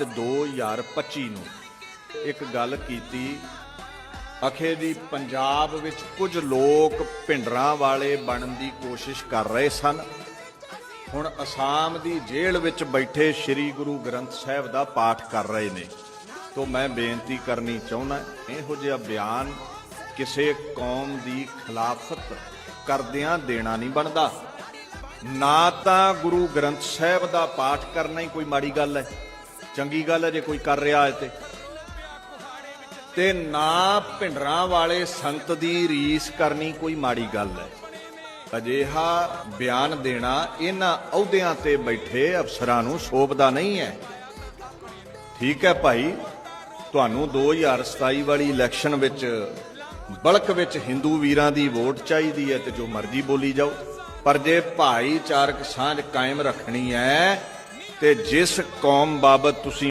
March 2025 ਨੂੰ ਇੱਕ ਗੱਲ ਕੀਤੀ। ਅਖੇ ਦੀ ਪੰਜਾਬ ਵਿੱਚ ਕੁਝ ਲੋਕ ਭਿੰਡਰਾਂ ਵਾਲੇ ਬਣਨ ਦੀ ਕੋਸ਼ਿਸ਼ ਕਰ ਰਹੇ ਸਨ। ਹੁਣ ਅਸਾਮ ਦੀ ਜੇਲ੍ਹ ਵਿੱਚ ਬੈਠੇ ਸ੍ਰੀ ਗੁਰੂ ਗ੍ਰੰਥ ਸਾਹਿਬ ਦਾ ਪਾਠ ਕਰ ਰਹੇ ਨੇ। ਤੋਂ ਮੈਂ ਬੇਨਤੀ ਕਰਨੀ ਚਾਹੁੰਦਾ, ਇਹੋ ਜਿਹਾ ਬਿਆਨ ਕਿਸੇ ਕੌਮ ਦੀ ਖਿਲਾਫਤ ਕਰਦਿਆਂ ਦੇਣਾ ਨਹੀਂ ਬਣਦਾ। ਨਾ ਤਾਂ ਗੁਰੂ ਗ੍ਰੰਥ ਸਾਹਿਬ ਦਾ ਪਾਠ ਕਰਨਾ ਹੀ ਕੋਈ ਮਾੜੀ ਗੱਲ ਹੈ। ਚੰਗੀ ਗੱਲ ਹੈ ਜੇ ਕੋਈ ਕਰ ਰਿਹਾ ਹੈ ਤੇ। ਤੇ ਨਾ ਭਿੰਡਰਾਂ ਵਾਲੇ ਸੰਤ ਦੀ ਰੀਸ ਕਰਨੀ ਕੋਈ ਮਾੜੀ ਗੱਲ ਹੈ। ਅਜਿਹਾ ਬਿਆਨ ਦੇਣਾ ਇਹਨਾਂ ਅਹੁਦਿਆਂ ਤੇ ਬੈਠੇ ਅਫਸਰਾਂ ਨੂੰ ਸ਼ੋਭਦਾ ਨਹੀਂ ਹੈ। ਠੀਕ ਹੈ ਭਾਈ, ਤੁਹਾਨੂੰ 2027 ਵਾਲੀ ਇਲੈਕਸ਼ਨ ਵਿੱਚ ਬਲਕ ਵਿੱਚ ਹਿੰਦੂ ਵੀਰਾਂ ਦੀ ਵੋਟ ਚਾਹੀਦੀ ਹੈ ਤੇ ਜੋ ਮਰਜ਼ੀ ਬੋਲੀ ਜਾਓ। ਪਰ ਜੇ ਭਾਈਚਾਰਕ ਸਾਂਝ ਕਾਇਮ ਰੱਖਣੀ ਹੈ ਤੇ ਜਿਸ ਕੌਮ ਬਾਬਤ ਤੁਸੀਂ